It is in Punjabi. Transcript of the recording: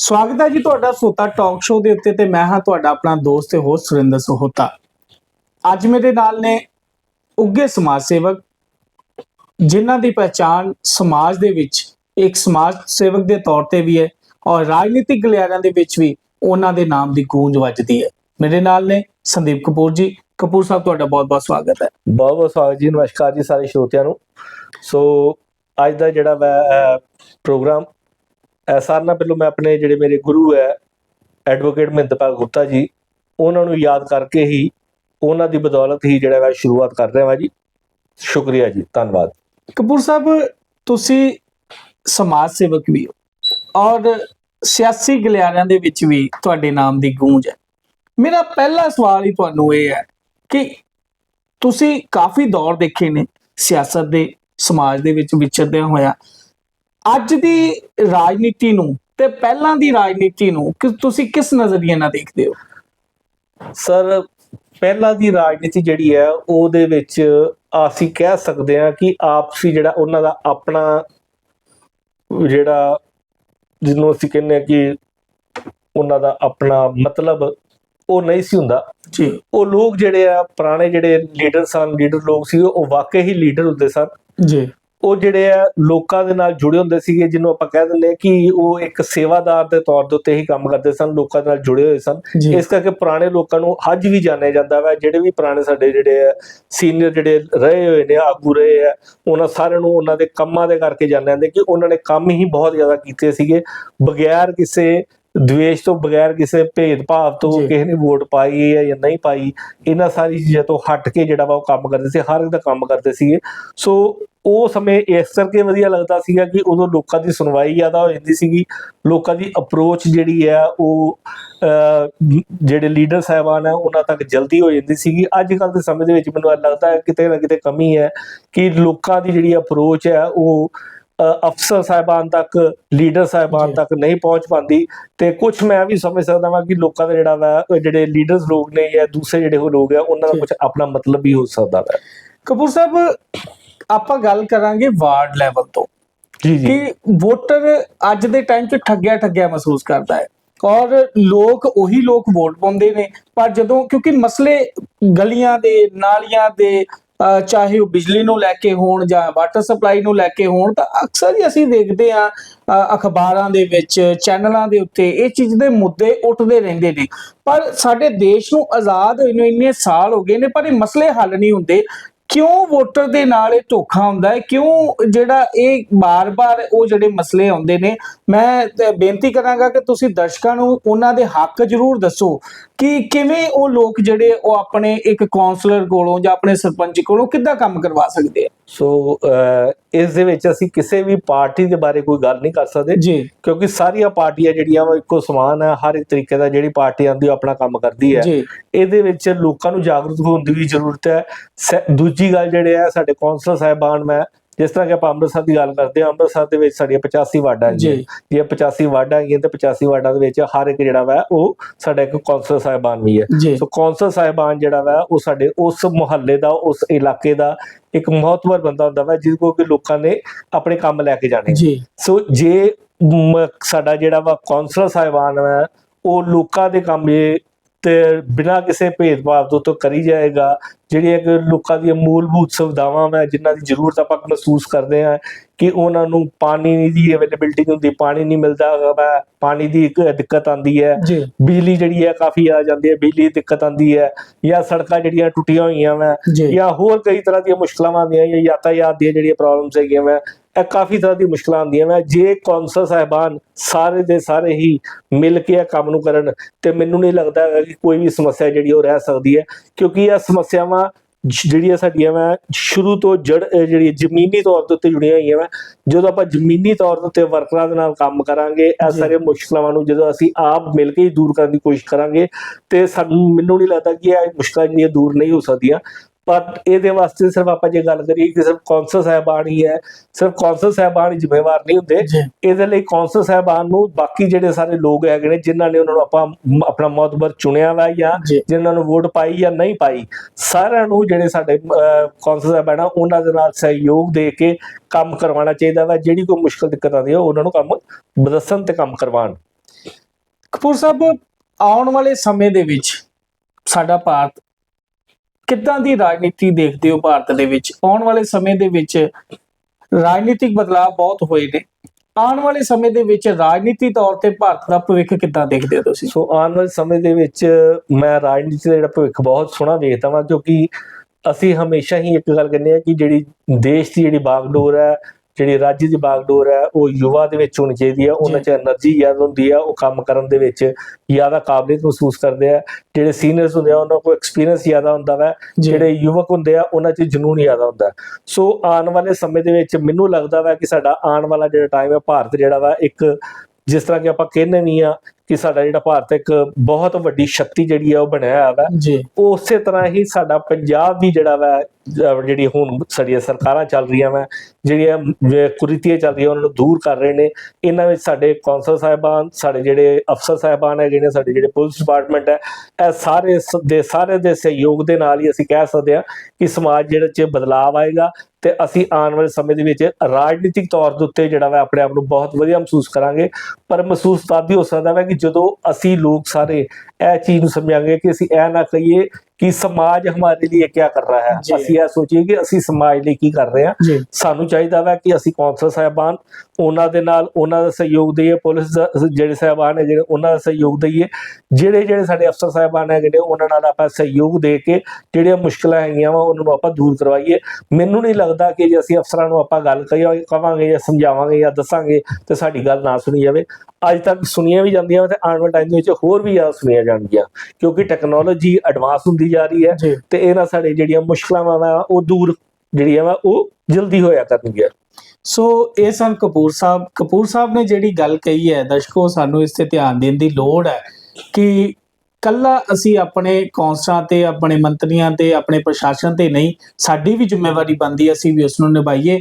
ਸਵਾਗਤ ਹੈ ਜੀ ਤੁਹਾਡਾ ਸੋਤਾ ਟਾਕ ਸ਼ੋਅ ਦੇ ਉੱਤੇ ਤੇ ਮੈਂ ਹਾਂ ਤੁਹਾਡਾ ਆਪਣਾ ਦੋਸਤ ਤੇ ਹੋਸਟ ਸੁਰਿੰਦਰ ਸੋਹਤਾ। ਅੱਜ ਮੇਰੇ ਨਾਲ ਨੇ ਉੱਗੇ ਸਮਾਜ ਸੇਵਕ, ਜਿਨ੍ਹਾਂ ਦੀ ਪਛਾਣ ਸਮਾਜ ਦੇ ਵਿੱਚ, ਇੱਕ ਸਮਾਜ ਸੇਵਕ ਦੇ ਤੌਰ ਤੇ ਵੀ ਹੈ ਔਰ ਰਾਜਨੀਤਿਕ ਗਲਿਆਰਿਆਂ ਦੇ ਵਿੱਚ ਵੀ ਉਹਨਾਂ ਦੇ ਨਾਮ ਦੀ ਗੂੰਜ ਵੱਜਦੀ ਹੈ। ਮੇਰੇ ਨਾਲ ਨੇ ਸੰਦੀਪ ਕਪੂਰ ਜੀ। ਕਪੂਰ ਸਾਹਿਬ, ਤੁਹਾਡਾ ਬਹੁਤ-ਬਹੁਤ ਸਵਾਗਤ ਹੈ। ਬਹੁਤ ਬਹੁਤ ਸਵਾਗਤ ਜੀ। ਨਮਸਕਾਰ ਜੀ ਸਾਰੇ ਸਰੋਤਿਆਂ ਨੂੰ। ਸੋ, ਅੱਜ ਦਾ ਜਿਹੜਾ ਵਾ ਪ੍ਰੋਗਰਾਮ ਸਾਰਿਆਂ ਨਾਲ ਪਹਿਲਾਂ ਮੈਂ ਆਪਣੇ ਜਿਹੜੇ ਮੇਰੇ ਗੁਰੂ ਹੈ ਐਡਵੋਕੇਟ ਮਹਿੰਦਪਾਲ ਗੁਪਤਾ ਜੀ, ਉਹਨਾਂ ਨੂੰ ਯਾਦ ਕਰਕੇ ਹੀ ਉਹਨਾਂ ਦੀ ਬਦੌਲਤ ਹੀ ਜਿਹੜਾ ਵਾ ਸ਼ੁਰੂਆਤ ਕਰ ਰਿਹਾ ਹਾਂ ਜੀ। ਸ਼ੁਕਰੀਆ ਜੀ, ਧੰਨਵਾਦ। ਕਪੂਰ ਸਾਹਿਬ, ਤੁਸੀਂ ਸਮਾਜ ਸੇਵਕ ਵੀ ਹੋ ਔਰ ਸਿਆਸੀ ਗਲਿਆਰਿਆਂ ਦੇ ਵਿੱਚ ਵੀ ਤੁਹਾਡੇ ਨਾਮ ਦੀ ਗੂੰਜ ਹੈ। ਮੇਰਾ ਪਹਿਲਾ ਸਵਾਲ ਹੀ ਤੁਹਾਨੂੰ ਇਹ ਹੈ ਕਿ ਤੁਸੀਂ ਕਾਫੀ ਦੌਰ ਦੇਖੇ ਨੇ ਸਿਆਸਤ ਦੇ, ਸਮਾਜ ਦੇ ਵਿੱਚ ਵਿਚਰਦਿਆਂ ਹੋਇਆ। ਅੱਜ ਦੀ ਰਾਜਨੀਤੀ ਨੂੰ ਤੇ ਪਹਿਲਾਂ ਦੀ ਰਾਜਨੀਤੀ ਨੂੰ ਕਿ ਤੁਸੀਂ ਕਿਸ ਨਜ਼ਰੀਏ ਨਾਲ ਦੇਖਦੇ ਹੋ? ਸਰ ਪਹਿਲਾਂ ਦੀ ਰਾਜਨੀਤੀ ਜਿਹੜੀ ਹੈ ਉਹਦੇ ਵਿੱਚ ਅਸੀਂ ਕਹਿ ਸਕਦੇ ਹਾਂ ਕਿ ਆਪਸੀ ਜਿਹੜਾ ਉਹਨਾਂ ਦਾ ਆਪਣਾ ਜਿਹੜਾ ਜਿਹਨੂੰ ਅਸੀਂ ਕਹਿੰਦੇ ਹਾਂ ਕਿ ਉਹਨਾਂ ਦਾ ਆਪਣਾ ਮਤਲਬ ਉਹ ਨਹੀਂ ਸੀ ਹੁੰਦਾ। ਜੀ। ਉਹ ਲੋਕ ਜਿਹੜੇ ਆ ਪੁਰਾਣੇ ਜਿਹੜੇ ਲੀਡਰ ਸਨ ਲੀਡਰ ਲੋਕ ਸੀ ਉਹ ਵਾਕਈ ਹੀ ਲੀਡਰ ਹੁੰਦੇ ਸਨ। ਜੀ। ਉਹ ਜਿਹੜੇ ਆ ਲੋਕਾਂ ਦੇ ਨਾਲ ਜੁੜੇ ਹੁੰਦੇ ਸੀਗੇ ਜਿਹਨੂੰ ਆਪਾਂ ਕਹਿ ਦਿੰਦੇ ਆ ਕਿ ਉਹ ਇੱਕ ਸੇਵਾਦਾਰ ਦੇ ਤੌਰ ਦੇ ਉੱਤੇ ਹੀ ਕੰਮ ਕਰਦੇ ਸਨ ਲੋਕਾਂ ਨਾਲ ਜੁੜੇ ਹੋਏ ਸਨ। ਇਸ ਕਰਕੇ ਪੁਰਾਣੇ ਲੋਕਾਂ ਨੂੰ ਅੱਜ ਵੀ ਜਾਣਿਆ ਜਾਂਦਾ ਵਾ ਜਿਹੜੇ ਵੀ ਪੁਰਾਣੇ ਸਾਡੇ ਜਿਹੜੇ ਆ ਸੀਨੀਅਰ ਜਿਹੜੇ ਰਹੇ ਹੋਏ ਨੇ ਆਗੂ ਰਹੇ ਆ ਉਹਨਾਂ ਸਾਰਿਆਂ ਨੂੰ ਉਹਨਾਂ ਦੇ ਕੰਮਾਂ ਦੇ ਕਰਕੇ ਜਾਣਿਆ ਜਾਂਦੇ ਕਿ ਉਹਨਾਂ ਨੇ ਕੰਮ ਹੀ ਬਹੁਤ ਜ਼ਿਆਦਾ ਕੀਤੇ ਸੀਗੇ। ਬਗੈਰ ਕਿਸੇ ਦਵੇਸ਼ ਤੋਂ ਬਗੈਰ ਕਿਸੇ ਭੇਦਭਾਵ ਤੋਂ। ਕਿਸੇ ਨੇ ਵੋਟ ਪਾਈ ਹੈ ਜਾਂ ਨਹੀਂ ਪਾਈ ਇਹਨਾਂ ਸਾਰੀ ਚੀਜ਼ਾਂ ਤੋਂ ਹਟ ਕੇ ਜਿਹੜਾ ਵਾ ਉਹ ਕੰਮ ਕਰਦੇ ਸੀ ਹਰ ਇੱਕ ਦਾ ਕੰਮ ਕਰਦੇ ਸੀਗੇ ਸੋ ਉਹ ਸਮੇਂ ਇਸ ਕਰਕੇ ਵਧੀਆ ਲੱਗਦਾ ਸੀਗਾ ਕਿ ਉਦੋਂ ਲੋਕਾਂ ਦੀ ਸੁਣਵਾਈ ਜ਼ਿਆਦਾ ਹੋ ਜਾਂਦੀ ਸੀਗੀ ਲੋਕਾਂ ਦੀ ਅਪਰੋਚ ਜਿਹੜੀ ਹੈ ਉਹ ਜਿਹੜੇ ਲੀਡਰ ਸਾਹਿਬਾਨ ਹੈ ਉਹਨਾਂ ਤੱਕ ਜਲਦੀ ਹੋ ਜਾਂਦੀ ਸੀਗੀ ਅੱਜ ਕੱਲ ਦੇ ਸਮੇਂ ਦੇ ਵਿੱਚ ਮੈਨੂੰ ਲੱਗਦਾ ਹੈ ਕਿਤੇ ਨਾ ਕਿਤੇ ਕਮੀ ਹੈ ਕਿ ਲੋਕਾਂ ਦੀ ਜਿਹੜੀ ਅਪਰੋਚ ਹੈ ਉਹ ਅਫਸਰ ਸਾਹਿਬਾਨ ਤੱਕ ਲੀਡਰ ਸਾਹਿਬਾਨ। ਤੱਕ ਨਹੀਂ ਪਹੁੰਚ ਪਾਉਂਦੀ। ਤੇ ਕੁਝ ਮੈਂ ਵੀ ਸਮਝ ਸਕਦਾ ਵਾਂ ਕਿ ਲੋਕਾਂ ਦਾ ਜਿਹੜਾ ਵਾ ਜਿਹੜੇ ਲੀਡਰਸ ਲੋਕ ਨੇ ਜਾਂ ਦੂਸਰੇ ਜਿਹੜੇ ਉਹ ਲੋਕ ਆ ਉਹਨਾਂ ਦਾ। ਕੁਝ ਆਪਣਾ ਮਤਲਬ ਵੀ ਹੋ ਸਕਦਾ ਵਾ। ਕਪੂਰ ਸਾਹਿਬ ਆਪਾਂ ਗੱਲ ਕਰਾਂਗੇ ਵਾਰਡ ਲੈਵਲ ਤੋਂ। ਜੀ ਜੀ। ਕਿ ਵੋਟਰ ਅੱਜ ਦੇ ਟਾਈਮ 'ਚ ਠੱਗਿਆ ਠੱਗਿਆ ਮਹਿਸੂਸ ਕਰਦਾ ਹੈ। ਔਰ ਲੋਕ ਉਹੀ ਲੋਕ ਵੋਟ ਪਾਉਂਦੇ ਨੇ ਪਰ ਜਦੋਂ ਕਿਉਂਕਿ ਮਸਲੇ ਗਲੀਆਂ ਦੇ ਨਾਲੀਆਂ ਦੇ ਚਾਹੇ ਉਹ ਬਿਜਲੀ ਨੂੰ ਲੈ ਕੇ ਹੋਣ ਜਾਂ ਵਾਟਰ ਸਪਲਾਈ ਨੂੰ ਲੈ ਕੇ ਹੋਣ, ਤਾਂ ਅਕਸਰ ਹੀ ਅਸੀਂ ਦੇਖਦੇ ਆ ਅਖਬਾਰਾਂ ਦੇ ਵਿੱਚ ਚੈਨਲਾਂ ਦੇ ਉੱਤੇ ਇਹ ਚੀਜ਼ ਦੇ ਮੁੱਦੇ ਉੱਠਦੇ ਰਹਿੰਦੇ ਨੇ। ਪਰ ਸਾਡੇ ਦੇਸ਼ ਨੂੰ ਆਜ਼ਾਦ ਹੋਏ ਨੂੰ ਇੰਨੇ ਸਾਲ ਹੋ ਗਏ ਨੇ, ਪਰ ਇਹ ਮਸਲੇ ਹੱਲ ਨਹੀਂ ਹੁੰਦੇ। ਕਿਉਂ ਵੋਟਰ ਦੇ ਨਾਲ ਇਹ ਧੋਖਾ ਹੁੰਦਾ ਹੈ? ਕਿਉਂ ਜਿਹੜਾ ਇਹ ਬਾਰ-ਬਾਰ ਉਹ ਜਿਹੜੇ ਮਸਲੇ ਆਉਂਦੇ ਨੇ? ਮੈਂ ਬੇਨਤੀ ਕਰਾਂਗਾ ਕਿ ਤੁਸੀਂ ਦਰਸ਼ਕਾਂ ਨੂੰ ਉਹਨਾਂ ਦੇ ਹੱਕ ਜ਼ਰੂਰ ਦੱਸੋ ਕਿ ਕਿਵੇਂ ਉਹ ਲੋਕ ਜਿਹੜੇ ਉਹ ਆਪਣੇ ਇੱਕ ਕਾਉਂਸਲਰ ਕੋਲੋਂ ਜਾਂ ਆਪਣੇ ਸਰਪੰਚ ਕੋਲੋਂ ਕਿੱਦਾਂ ਕੰਮ ਕਰਵਾ ਸਕਦੇ ਆ? ਸੋ ਇਸ ਦੇ ਵਿੱਚ ਅਸੀਂ ਕਿਸੇ ਵੀ ਪਾਰਟੀ ਦੇ ਬਾਰੇ ਕੋਈ ਗੱਲ ਨਹੀਂ ਕਰ ਸਕਦੇ ਜੀ। ਕਿਉਂਕਿ ਸਾਰੀਆਂ ਪਾਰਟੀਆਂ ਜਿਹੜੀਆਂ ਵਾ ਇੱਕੋ ਸਮਾਨ ਹੈ ਹਰ ਇੱਕ ਤਰੀਕੇ ਦਾ ਜਿਹੜੀ ਪਾਰਟੀ ਆਂਦੀ ਉਹ ਆਪਣਾ ਕੰਮ ਕਰਦੀ ਹੈ। ਇਹਦੇ ਵਿੱਚ ਲੋਕਾਂ ਨੂੰ ਜਾਗਰੂਕ ਹੋਣ ਦੀ ਵੀ ਜ਼ਰੂਰਤ ਹੈ। ਸ- ਦੂਜੀ ਗੱਲ ਜਿਹੜੇ ਆ ਸਾਡੇ ਕੌਂਸਲਰ ਸਾਹਿਬਾਨ ਮੈਂ ਜਿਸ ਤਰ੍ਹਾਂ ਕਿ ਆਪਾਂ ਅੰਮ੍ਰਿਤਸਰ ਦੀ ਗੱਲ ਕਰਦੇ ਹਾਂ ਅੰਮ੍ਰਿਤਸਰ ਦੇ ਵਿੱਚ ਸਾਡੀਆਂ 85 ਵਾਰਡਾਂ ਜੀ। ਜੇ 85 ਵਾਰਡਾਂ ਹੈਗੀਆਂ ਤੇ 85 ਵਾਰਡਾਂ ਦੇ ਵਿੱਚ ਹਰ ਇੱਕ ਜਿਹੜਾ ਵਾ ਉਹ ਸਾਡਾ ਇੱਕ ਕੌਂਸਲਰ ਸਾਹਿਬਾਨ ਵੀ ਹੈ। ਸੋ ਕੌਂਸਲ ਸਾਹਿਬਾਨ ਜਿਹੜਾ ਵਾ ਉਹ ਸਾਡੇ ਉਸ ਮੁਹੱਲੇ ਦਾ ਉਸ ਇਲਾਕੇ ਦਾ ਇੱਕ ਮਹੱਤਵਪੂਰਨ ਬੰਦਾ ਹੁੰਦਾ ਵਾ ਜਿਹਦੇ ਕੋਲ ਕਿ ਲੋਕਾਂ ਨੇ ਆਪਣੇ ਕੰਮ ਲੈ ਕੇ ਜਾਣੇ। ਸੋ ਜੇ ਸਾਡਾ ਜਿਹੜਾ ਵਾ ਕੌਂਸਲਰ ਸਾਹਿਬਾਨ ਹੈ ਉਹ ਲੋਕਾਂ ਦੇ ਕੰਮ ਇਹ ਤੇ ਬਿਨਾਂ ਕਿਸੇ ਭੇਦਭਾਵ ਤੋਂ ਤੋਂ ਕਰੀ ਜਾਏਗਾ। ਜਿਹੜੀਆਂ ਕਿ ਲੋਕਾਂ ਦੀਆਂ ਮੂਲਭੂਤ ਸੁਵਿਧਾਵਾਂ ਮੈਂ ਜਿਨ੍ਹਾਂ ਦੀ ਜ਼ਰੂਰਤ ਆਪਾਂ ਮਹਿਸੂਸ ਕਰਦੇ ਹਾਂ ਕਿ ਉਹਨਾਂ ਨੂੰ ਪਾਣੀ ਦੀ ਅਵੇਲੇਬਿਲਟੀ ਨਹੀਂ ਹੁੰਦੀ ਪਾਣੀ ਨਹੀਂ ਮਿਲਦਾ ਪਾਣੀ ਦੀ ਇੱਕ ਦਿੱਕਤ ਆਂਦੀ ਹੈ। ਬਿਜਲੀ ਜਿਹੜੀ ਹੈ ਕਾਫੀ ਆ ਜਾਂਦੀ ਹੈ ਬਿਜਲੀ ਦੀ ਦਿੱਕਤ ਆਂਦੀ ਹੈ ਜਾਂ ਸੜਕਾਂ ਜਿਹੜੀਆਂ ਟੁੱਟੀਆਂ ਹੋਈਆਂ ਵਾ ਜੀ। ਜਾਂ ਹੋਰ ਕਈ ਤਰ੍ਹਾਂ ਦੀਆਂ ਮੁਸ਼ਕਲਾਂ ਆਉਂਦੀਆਂ ਜਾਂ ਯਾਤਾਯਾਤ ਦੀਆਂ ਜਿਹੜੀਆਂ ਪ੍ਰੋਬਲਮਸ ਹੈਗੀਆਂ ਵਾ ਇਹ ਕਾਫੀ ਤਰ੍ਹਾਂ ਦੀ ਮੁਸ਼ਕਲਾਂ ਆਉਂਦੀਆਂ ਵਾ ਜੇ ਕੌਂਸਲ ਸਾਹਿਬਾਨ ਸਾਰੇ ਦੇ ਸਾਰੇ ਹੀ ਮਿਲ ਕੇ ਇਹ ਕੰਮ ਨੂੰ ਕਰਨ ਤੇ ਮੈਨੂੰ ਨਹੀਂ ਲੱਗਦਾ ਕਿ ਕੋਈ ਵੀ ਸਮੱਸਿਆ ਜਿਹੜੀ ਉਹ ਰਹਿ ਸਕਦੀ ਹੈ। ਕਿਉਂਕਿ ਇਹ ਸਮੱਸਿਆਵਾਂ ਜਿਹੜੀਆਂ ਸਾਡੀਆਂ ਵਾ ਸ਼ੁਰੂ ਤੋਂ ਜੜ ਜਿਹੜੀ ਜ਼ਮੀਨੀ ਤੌਰ ਦੇ ਉੱਤੇ ਜੁੜੀਆਂ ਹੋਈਆਂ ਵਾ ਜਦੋਂ ਆਪਾਂ ਜ਼ਮੀਨੀ ਤੌਰ ਉੱਤੇ ਵਰਕਰਾਂ ਦੇ ਨਾਲ ਕੰਮ ਕਰਾਂਗੇ ਇਹ। ਸਾਰੇ ਮੁਸ਼ਕਲਾਂ ਨੂੰ ਜਦੋਂ ਅਸੀਂ ਆਪ ਮਿਲ ਕੇ ਹੀ ਦੂਰ ਕਰਨ ਦੀ ਕੋਸ਼ਿਸ਼ ਕਰਾਂਗੇ ਤੇ ਸਾਨੂੰ ਮੈਨੂੰ ਨਹੀਂ ਲੱਗਦਾ ਕਿ ਇਹ ਮੁਸ਼ਕਲਾਂ ਜਿਹੜੀਆਂ ਦੂਰ ਨਹੀਂ ਹੋ ਸਕਦੀਆਂ। ਪਰ ਇਹਦੇ ਵਾਸਤੇ ਸਿਰਫ ਆਪਾਂ ਜੇ ਗੱਲ ਕਰੀਏ ਕਿ ਸਿਰਫ ਕੌਂਸਲ ਸਾਹਿਬਾਨ ਹੀ ਹੈ ਸਿਰਫ ਕੌਂਸਲ ਸਾਹਿਬਾਨ ਹੀ ਜ਼ਿੰਮੇਵਾਰ ਨਹੀਂ ਹੁੰਦੇ। ਇਹਦੇ ਲਈ ਕੌਂਸਲ ਸਾਹਿਬਾਨ ਨੂੰ ਬਾਕੀ ਜਿਹੜੇ ਸਾਰੇ ਲੋਕ ਹੈਗੇ ਨੇ ਜਿਨ੍ਹਾਂ ਨੇ ਉਹਨਾਂ ਨੂੰ ਆਪਾਂ ਆਪਣਾ ਮੌਤਬਰ ਚੁਣਿਆ ਵਾ ਜਾਂ ਜਿਨ੍ਹਾਂ ਨੂੰ ਵੋਟ ਪਾਈ ਜਾਂ ਨਹੀਂ ਪਾਈ ਸਾਰਿਆਂ ਨੂੰ ਜਿਹੜੇ ਸਾਡੇ ਕੌਂਸਲ ਸਾਹਿਬਾਨ ਉਹਨਾਂ ਦੇ ਨਾਲ ਸਹਿਯੋਗ ਦੇ ਕੇ ਕੰਮ ਕਰਵਾਉਣਾ ਚਾਹੀਦਾ ਵਾ। ਜਿਹੜੀ ਕੋਈ ਮੁਸ਼ਕਲ ਦਿੱਕਤ ਆਉਂਦੀ ਹੈ ਉਹਨਾਂ ਨੂੰ ਕੰਮ ਦੱਸਣ ਤੇ ਕੰਮ ਕਰਵਾਉਣ। ਕਪੂਰ ਸਾਹਿਬ ਆਉਣ ਵਾਲੇ ਸਮੇਂ ਦੇ ਵਿੱਚ ਸਾਡਾ ਭਾਰਤ ਕਿੱਦਾਂ ਦੀ ਰਾਜਨੀਤੀ ਦੇਖਦੇ ਹੋ ਭਾਰਤ ਦੇ ਵਿੱਚ? ਆਉਣ ਵਾਲੇ ਸਮੇਂ ਦੇ ਵਿੱਚ ਰਾਜਨੀਤਿਕ ਬਦਲਾਅ ਬਹੁਤ ਹੋਏ ਨੇ। ਆਉਣ ਵਾਲੇ ਸਮੇਂ ਦੇ ਵਿੱਚ ਰਾਜਨੀਤੀ ਤੌਰ ਤੇ ਭਾਰਤ ਦਾ ਭਵਿੱਖ ਕਿੱਦਾਂ ਦੇਖਦੇ ਹੋ ਤੁਸੀਂ? ਸੋ ਆਉਣ ਵਾਲੇ ਸਮੇਂ ਦੇ ਵਿੱਚ ਮੈਂ ਰਾਜਨੀਤੀ ਦਾ ਜਿਹੜਾ ਭਵਿੱਖ ਬਹੁਤ ਸੋਹਣਾ ਵੇਖਦਾ ਵਾਂ, ਕਿਉਂਕਿ ਅਸੀਂ ਹਮੇਸ਼ਾ ਹੀ ਇੱਕ ਗੱਲ ਕਹਿੰਦੇ ਆ ਕਿ ਜਿਹੜੀ ਦੇਸ਼ ਦੀ ਜਿਹੜੀ ਬਾਗਡੋਰ ਹੈ ਜਿਹੜੀ ਰਾਜ ਦੀ ਬਾਗਡੋਰ ਹੈ ਉਹ ਯੁਵਾ ਦੇ ਵਿੱਚ ਹੋਣੀ ਚਾਹੀਦੀ ਹੈ ਉਹਨਾਂ 'ਚ એનર્ਜੀ ਜ਼ਿਆਦਾ ਹੁੰਦੀ ਹੈ ਉਹ ਕੰਮ ਕਰਨ ਦੇ ਵਿੱਚ ਜ਼ਿਆਦਾ ਕਾਬਲੀਅਤ ਮਹਿਸੂਸ ਕਰਦੇ ਆ। ਜਿਹੜੇ ਸੀਨੀਅਰਸ ਹੁੰਦੇ ਆ ਉਹਨਾਂ ਕੋਲ ਐਕਸਪੀਰੀਅੰਸ ਜ਼ਿਆਦਾ ਹੁੰਦਾ ਵਾ। ਜਿਹੜੇ ਯੁਵਕ ਹੁੰਦੇ ਆ ਉਹਨਾਂ 'ਚ ਜਨੂਨ ਜ਼ਿਆਦਾ ਹੁੰਦਾ। ਸੋ ਆਉਣ ਵਾਲੇ ਸਮੇਂ ਦੇ ਵਿੱਚ ਮੈਨੂੰ ਲੱਗਦਾ ਵਾ ਕਿ ਸਾਡਾ ਆਉਣ ਵਾਲਾ ਜਿਹੜਾ ਟਾਈਮ ਹੈ ਭਾਰਤ ਜਿਹੜਾ ਵਾ ਇੱਕ ਜਿਸ ਤਰ੍ਹਾਂ ਕਿ ਆਪਾਂ ਕਹਿੰਦੇ ਵੀ ਆ ਕਿ ਸਾਡਾ ਜਿਹੜਾ ਭਾਰਤ ਇੱਕ ਬਹੁਤ ਵੱਡੀ ਸ਼ਕਤੀ ਜਿਹੜੀ ਆ ਉਹ ਬਣਿਆ ਹੋਇਆ ਵਾ। ਜੀ। ਉਸੇ ਤਰ੍ਹਾਂ ਹੀ ਸਾਡਾ ਪੰਜਾਬ ਵੀ ਜਿਹੜਾ ਵਾ ਜਿਹੜੀ ਹੁਣ ਸਾਡੀਆਂ ਸਰਕਾਰਾਂ ਚੱਲ ਰਹੀਆਂ ਵਾ ਜਿਹੜੀਆਂ ਵ- ਕੁਰੀਤੀਆਂ ਚੱਲ ਰਹੀਆਂ ਉਹਨਾਂ ਨੂੰ ਦੂਰ ਕਰ ਰਹੇ ਨੇ। ਇਹਨਾਂ ਵਿੱਚ ਸਾਡੇ ਕੌਂਸਲ ਸਾਹਿਬਾਨ ਸਾਡੇ ਜਿਹੜੇ ਅਫਸਰ ਸਾਹਿਬਾਨ ਹੈਗੇ ਨੇ ਸਾਡੇ ਜਿਹੜੇ ਪੁਲਿਸ ਡਿਪਾਰਟਮੈਂਟ ਹੈ ਇਹ ਸਾਰੇ ਦੇ ਸਾਰੇ ਦੇ ਸਹਿਯੋਗ ਦੇ ਨਾਲ ਹੀ ਅਸੀਂ ਕਹਿ ਸਕਦੇ ਹਾਂ ਕਿ ਸਮਾਜ ਜਿਹੜੇ 'ਚ ਬਦਲਾਅ ਆਏਗਾ ਤੇ ਅਸੀਂ ਆਉਣ ਵਾਲੇ ਸਮੇਂ ਦੇ ਵਿੱਚ ਰਾਜਨੀਤਿਕ ਤੌਰ ਦੇ ਉੱਤੇ ਜਿਹੜਾ ਵਾ ਆਪਣੇ ਆਪ ਨੂੰ ਬਹੁਤ ਵਧੀਆ ਮਹਿਸੂਸ ਕਰਾਂਗੇ। ਪਰ ਮਹਿਸੂਸ ਤਦ ਹੀ ਹੋ ਸਕਦਾ ਵਾ ਕਿ ਜਦੋਂ ਅਸੀਂ ਲੋਕ ਸਾਰੇ ਇਹ ਚੀਜ਼ ਨੂੰ ਸਮਝਾਂਗੇ ਕਿ ਅਸੀਂ ਇਹ ਨਾ ਕਹੀਏ ਕਿ ਸਮਾਜ ਹਮਾਰੇ ਲਈ ਕੀ ਕਰ ਰਿਹਾ ਹੈ। ਅਸੀਂ ਇਹ ਸੋਚੀਏ ਕਿ ਅਸੀਂ ਸਮਾਜ ਲਈ ਕੀ ਕਰ ਰਹੇ ਹਾਂ। ਸਾਨੂੰ ਚਾਹੀਦਾ ਵਾ ਕਿ ਅਸੀਂ ਕੌਂਸਲ ਸਾਹਿਬਾਨ ਉਹਨਾਂ ਦੇ ਨਾਲ ਉਹਨਾਂ ਦਾ ਸਹਿਯੋਗ ਦਈਏ ਪੁਲਿਸ ਦਾ ਜਿਹੜੇ ਸਾਹਿਬਾਨ ਹੈ ਜਿਹੜੇ ਉਹਨਾਂ ਦਾ ਸਹਿਯੋਗ ਦਈਏ ਜਿਹੜੇ ਜਿਹੜੇ ਸਾਡੇ ਅਫਸਰ ਸਾਹਿਬਾਨ ਹੈਗੇ ਨੇ ਉਹਨਾਂ ਨਾਲ ਆਪਾਂ ਸਹਿਯੋਗ ਦੇ ਕੇ ਜਿਹੜੀਆਂ ਮੁਸ਼ਕਲਾਂ ਹੈਗੀਆਂ ਵਾ ਉਹਨਾਂ ਨੂੰ ਆਪਾਂ ਦੂਰ ਕਰਵਾਈਏ। ਮੈਨੂੰ ਨਹੀਂ ਲੱਗਦਾ ਕਿ ਜੇ ਅਸੀਂ ਅਫਸਰਾਂ ਨੂੰ ਆਪਾਂ ਗੱਲ ਕਹੀਏ ਕਵਾਂਗੇ ਜਾਂ ਸਮਝਾਵਾਂਗੇ ਜਾਂ ਦੱਸਾਂਗੇ ਤੇ ਸਾਡੀ ਗੱਲ ਨਾ ਸੁਣੀ ਜਾਵੇ। ਅੱਜ ਤੱਕ ਸੁਣੀਆਂ ਵੀ ਜਾਂਦੀਆਂ ਤੇ ਆਉਣ ਵਾਲੇ ਟਾਈਮ ਦੇ ਵਿੱਚ ਹੋਰ ਵੀ ਜ਼ਿਆਦਾ ਸੁਣੀਆਂ ਜਾਣਗੀਆਂ। ਕਿਉਂਕਿ ਟੈਕਨੋਲੋਜੀ ਐਡਵਾਂਸ ਹੁੰਦੀ ਜਾ ਰਹੀ ਹੈ ਤੇ ਇਹਨਾਂ ਸਾਡੇ ਜਿਹੜੀਆਂ ਮੁਸ਼ਕਲਾਂ ਵਾ ਉਹ ਦੂਰ ਜਿਹੜੀਆਂ ਵਾ ਉਹ ਜਲਦੀ ਹੋਇਆ ਕਰਨਗੀਆਂ। ਸੋ ਇਹ ਸਨ ਕਪੂਰ ਸਾਹਿਬ। ਕਪੂਰ ਸਾਹਿਬ ਨੇ ਜਿਹੜੀ ਗੱਲ ਕਹੀ ਹੈ ਦਰਸ਼ਕੋ ਸਾਨੂੰ ਇਸ ਤੇ ਧਿਆਨ ਦੇਣ ਦੀ ਲੋੜ ਹੈ ਕਿ ਕੱਲਾ ਅਸੀਂ ਆਪਣੇ ਕੌਂਸਲਰਾਂ ਤੇ ਆਪਣੇ ਮੰਤਰੀਆਂ ਤੇ ਆਪਣੇ ਪ੍ਰਸ਼ਾਸਨ ਤੇ ਨਹੀਂ ਸਾਡੀ ਵੀ ਜ਼ਿੰਮੇਵਾਰੀ ਬਣਦੀ ਅਸੀਂ ਵੀ ਉਸ ਨੂੰ ਨਿਭਾਈਏ।